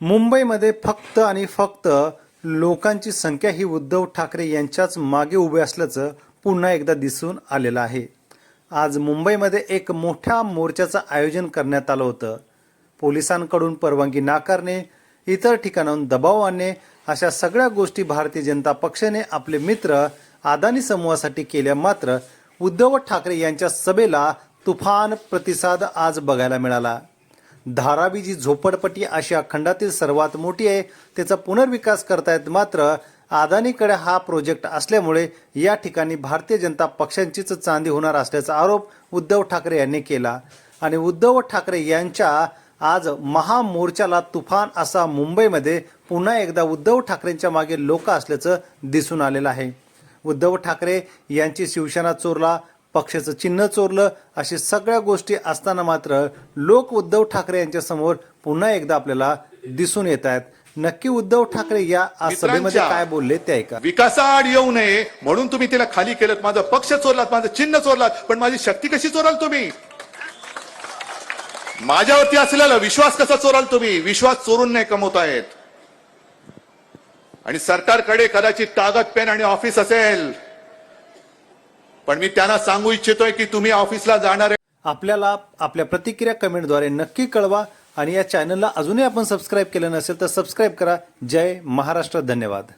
मुंबईमध्ये फक्त आणि फक्त लोकांची संख्या ही उद्धव ठाकरे यांच्याच मागे उभे असल्याचं पुन्हा एकदा दिसून आलेलं आहे. आज मुंबईमध्ये एक मोठ्या मोर्चाचं आयोजन करण्यात आलं होतं. पोलिसांकडून परवानगी नाकारणे इतर ठिकाणाहून दबाव आणणे अशा सगळ्या गोष्टी भारतीय जनता पक्षाने आपले मित्र अदानी समूहासाठी केल्या मात्र उद्धव ठाकरे यांच्या सभेला तुफान प्रतिसाद आज बघायला मिळाला. धारावी जी झोपडपट्टी आशिया खंडातील सर्वात मोठी आहे. त्याचा पुनर्विकास करतायत मात्र अदानीकडे हा प्रोजेक्ट असल्यामुळे या ठिकाणी भारतीय जनता पक्षांचीच चांदी होणार असल्याचा आरोप उद्धव ठाकरे यांनी केला. आणि उद्धव ठाकरे यांच्या आज महामोर्चाला तुफान असा मुंबईमध्ये पुन्हा एकदा उद्धव ठाकरेंच्या मागे लोक असल्याचं दिसून आलेलं आहे. उद्धव ठाकरे यांची शिवसेना चोरला पक्षाचं चिन्ह चोरलं अशी सगळ्या गोष्टी असताना मात्र लोक उद्धव ठाकरे यांच्या समोर पुन्हा एकदा आपल्याला दिसून येत आहेत. नक्की उद्धव ठाकरे या आज सभेमध्ये काय बोलले ते ऐका. विकासाआड येऊ नये म्हणून तुम्ही तिला खाली केलं माझं पक्ष चोरलात माझं चिन्ह चोरलात पण माझी शक्ती कशी चोराल तुम्ही? माझ्यावरती असलेला विश्वास कसा चोराल तुम्ही? विश्वास चोरून नाही कमवतायत आणि सरकारकडे कदाचित कागद पेन आणि ऑफिस असेल. पण मी त्यांना सांगू इच्छितोय की तुम्ही ऑफिसला जाणार आपल्याला आपल्या प्रतिक्रिया कमेंटद्वारे नक्की कळवा आणि या चॅनलला अजूनही आपण सबस्क्राईब केलं नसेल तर सबस्क्राईब करा. जय महाराष्ट्र धन्यवाद.